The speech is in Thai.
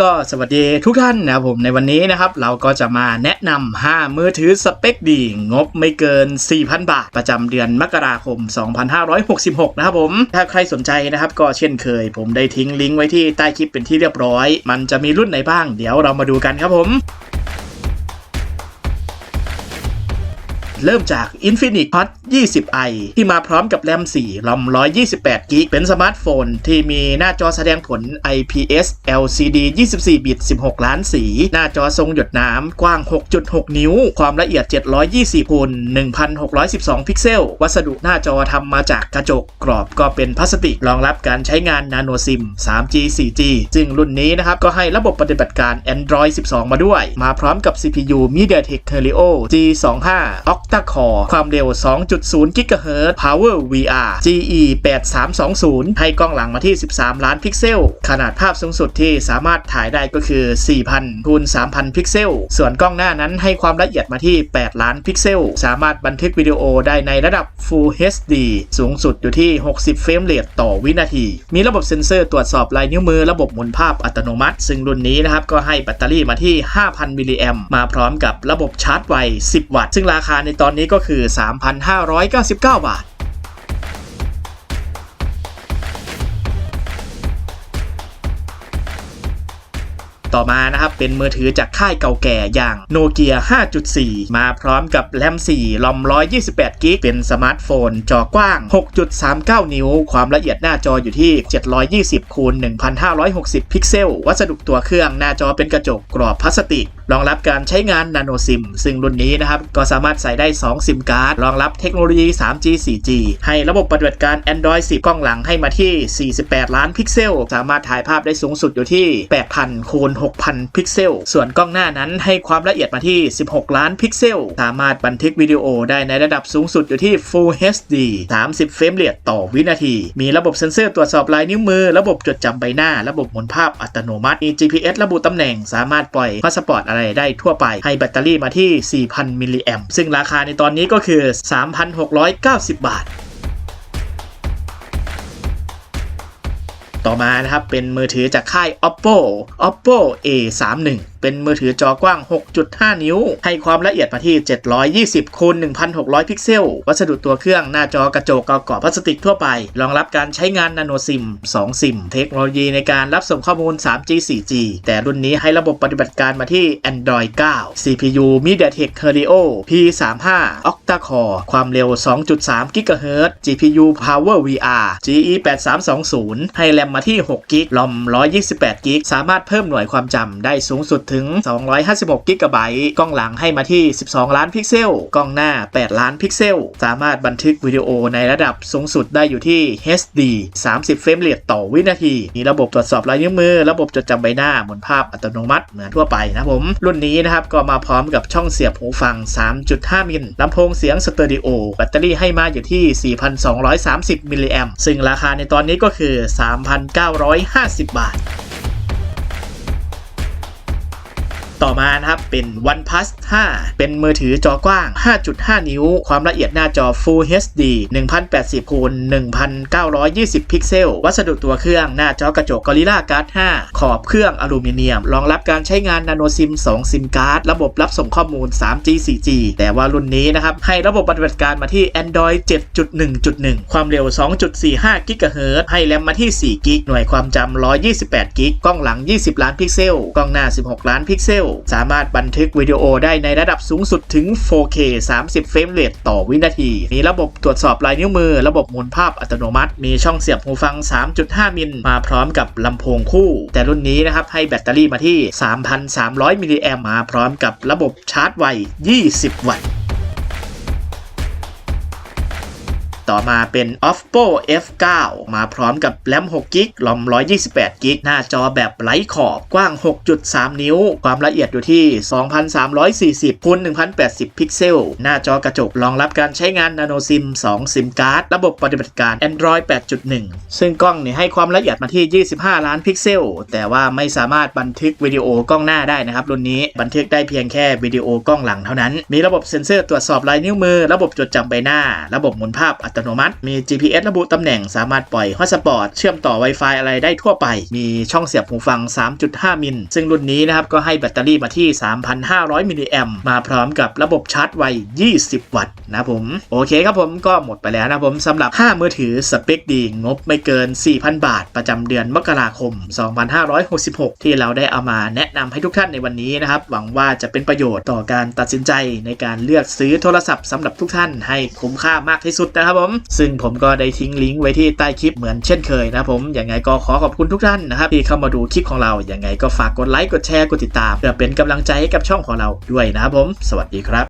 ก็สวัสดีทุกท่านนะครับผมในวันนี้นะครับเราก็จะมาแนะนำ5มือถือสเปคดี งบไม่เกิน 4,000 บาท ประจำเดือนมกราคม 2566 นะครับผม ถ้าใครสนใจนะครับก็เช่นเคย ผมได้ทิ้งลิงก์ไว้ที่ใต้คลิปเป็นที่เรียบร้อย มันจะมีรุ่นไหนบ้าง เดี๋ยวเรามาดูกันครับผม เริ่มจาก Infinix Hot 20i ที่มาพร้อมกับแรม4ลำ128 กิก เป็นสมาร์ทโฟน ที่มีหน้าจอแสดงผล IPS LCD 24 บิต 16 ล้านสี หน้าจอทรงหยดน้ำ กว้าง 6.6 นิ้ว ความละเอียด 720คูณ1612 พิกเซล วัสดุหน้าจอทำมาจากกระจก กรอบก็เป็นพลาสติก รองรับการใช้งานนาโนซิม 3G 4G ซึ่งรุ่นนี้นะครับ ก็ให้ระบบปฏิบัติการ Android 12 มาด้วย มาพร้อมกับ CPU MediaTek Helio G25 Octa Core ความเร็ว 2.0 GHz Power VR GE 8320 ให้กล้องหลังมาที่ 13 ล้านพิกเซล ขนาดภาพสูงสุดที่สามารถถ่ายได้ก็คือ 4,000คูณ3,000 พิกเซล ส่วนกล้องหน้านั้นให้ความละเอียดมาที่ 8 ล้านพิกเซล สามารถบันทึกวิดีโอได้ในระดับ Full HD สูงสุดอยู่ที่ 60 เฟรมเรทต่อวินาที มีระบบเซ็นเซอร์ตรวจสอบลายนิ้วมือระบบหมุนภาพอัตโนมัติ ซึ่งรุ่นนี้นะครับก็ให้แบตเตอรี่มาที่ 5,000 มิลลิแอมมาพร้อมกับระบบชาร์จไว 10 วัตต์ ซึ่งราคาในตอนนี้ก็คือ 3,599 บาท ต่อมานะครับเป็นมือถือจากค่ายเก่าแก่อย่างโนเกีย5.4 มาพร้อมกับแรม 4 ลอม 128 กิก เป็นสมาร์ทโฟน จอกว้าง 6.39 นิ้ว ความละเอียดหน้าจออยู่ที่ 720คูณ1560 พิกเซล วัสดุตัวเครื่องหน้าจอเป็นกระจกกรอบพลาสติก รองรับการใช้งานนาโนซิมซึ่งรุ่นนี้นะครับก็สามารถใส่ได้2ซิมการ์ดรองรับเทคโนโลยี 3G 4G ให้ระบบปฏิบัติการ Android 10 กล้องหลังให้มาที่ 48 ล้านพิกเซล สามารถถ่ายภาพได้สูงสุดอยู่ที่ 8,000คูณ6,000 พิกเซล ส่วนกล้องหน้านั้นให้ความละเอียดมาที่ 16 ล้านพิกเซล สามารถบันทึกวิดีโอได้ในระดับสูงสุดอยู่ที่ Full HD 30 เฟรมเรทต่อวินาที มีระบบเซ็นเซอร์ตรวจสอบลายนิ้วมือ ระบบจดจำใบหน้า ระบบหมุนภาพอัตโนมัติมี GPS ระบุตำแหน่ง สามารถปล่อยพาสปอร์ตอะไรได้ทั่วไป ให้แบตเตอรี่มาที่ 4,000 มิลลิแอมซึ่งราคาในตอนนี้ก็คือ 3,690 บาทต่อมานะครับเป็นมือถือจากค่าย oppo oppo a 3 1 เป็นมือถือจอกว้าง 6.5 นิ้ว ให้ความละเอียดมาที่ 720คูณ1,600 พิกเซล วัสดุตัวเครื่องหน้าจอกระจกกรอบพลาสติกทั่วไป รองรับการใช้งานนาโนซิม 2 ซิม เทคโนโลยีในการรับส่งข้อมูล 3G 4G แต่รุ่นนี้ให้ระบบปฏิบัติการมาที่ Android 9 CPU MediaTek Helio P35 Octa Core ความเร็ว 2.3 GHz GPU Power VR GE 8320ให้แรมมาที่6 g b ลอม128 g b สามารถเพิ่มหน่วยความจำได้สูงสุดถึง 256กิกะไบต์กล้องหลังให้มาที่ 12 ล้านพิกเซล กล้องหน้า 8 ล้านพิกเซล สามารถบันทึกวิดีโอในระดับสูงสุดได้อยู่ที่ HD 30 เฟรมเรทต่อวินาที มีระบบตรวจสอบลายนิ้วมือ ระบบจดจำใบหน้าหมุนภาพอัตโนมัติเหมือนทั่วไปนะผม รุ่นนี้นะครับก็มาพร้อมกับช่องเสียบหูฟัง 3.5 มิลลำโพงเสียงสเตอริโอ แบตเตอรี่ให้มาอยู่ที่ 4,230 มิลลิแอมซึ่งราคาในตอนนี้ก็คือ 3,950 บาท ต่อมานะครับเป็น OnePlus 5 เป็นมือถือจอกว้าง 5.5 นิ้ว ความละเอียดหน้าจอ Full HD 1080คูณ1920 พิกเซล วัสดุตัวเครื่องหน้าจอกระจก Gorilla Glass 5 ขอบเครื่องอลูมิเนียม รองรับการใช้งานนาโนซิม2ซิมการ์ดระบบรับส่งข้อมูล 3G 4G แต่ว่ารุ่นนี้นะครับ ให้ระบบปฏิบัติการมาที่ Android 7.1.1 ความเร็ว 2.45 GHz ให้แรมมาที่4 g b หน่วยความจำ128 g b กล้องหลัง 20 ล้านพิกเซล กล้องหน้า 16 ล้านพิกเซลสามารถบันทึกวิดีโอได้ในระดับสูงสุดถึง 4K 30 เฟรมเรทต่อวินาที มีระบบตรวจสอบลายนิ้วมือ ระบบหมุนภาพอัตโนมัติ มีช่องเสียบหูฟัง 3.5 มิล มาพร้อมกับลำโพงคู่ แต่รุ่นนี้นะครับ ให้แบตเตอรี่มาที่ 3,300 มิลลิแอมมาพร้อมกับระบบชาร์จไว 20 วัตต์ ต่อมาเป็น oppo f9 มาพร้อมกับแรม6กิกลอม 128กิกหน้าจอแบบไร้ขอบกว้าง 6.3 นิ้ว ความละเอียดอยู่ที่ 2340คูณ1080 พิกเซล หน้าจอกระจกรองรับการใช้งานนาโนซิม 2 ซิมการ์ด ระบบปฏิบัติการ Android 8.1 ซึ่งกล้องเนี่ยให้ความละเอียดมาที่ 25 ล้านพิกเซล แต่ว่าไม่สามารถบันทึกวิดีโอกล้องหน้าได้นะครับรุ่นนี้บันทึกได้เพียงแค่วิดีโอกล้องหลังเท่านั้น มีระบบเซ็นเซอร์ตรวจสอบลายนิ้วมือ ระบบจดจำใบหน้า ระบบหมุนภาพอัตโนมัติ มี GPS ระบุตำแหน่งสามารถปล่อยฮอตสปอตเชื่อมต่อ Wi-Fi อะไรได้ทั่วไป มีช่องเสียบหูฟัง 3.5 มิล ซึ่งรุ่นนี้นะครับก็ให้แบตเตอรี่มาที่ 3,500 มิลลิแอมมาพร้อมกับระบบชาร์จไว 20 วัตต์นะผม โอเคครับผมก็หมดไปแล้วนะผมสำหรับ 5 มือถือสเปคดีงบไม่เกิน 4,000 บาท ประจำเดือนมกราคม 2566 ที่เราได้เอามาแนะนำให้ทุกท่านในวันนี้นะครับ หวังว่าจะเป็นประโยชน์ต่อการตัดสินใจในการเลือกซื้อโทรศัพท์สำหรับทุกท่านให้คุ้มค่ามากที่สุดนะครับผมซึ่งผมก็ได้ทิ้งลิงก์ไว้ที่ใต้คลิปเหมือนเช่นเคยนะผมยังไงก็ขอขอบคุณทุกท่านนะครับที่เข้ามาดูคลิปของเรายังไงก็ฝากกดไลค์กดแชร์กดติดตามเพื่อเป็นกำลังใจให้กับช่องของเราด้วยนะครับผม สวัสดีครับ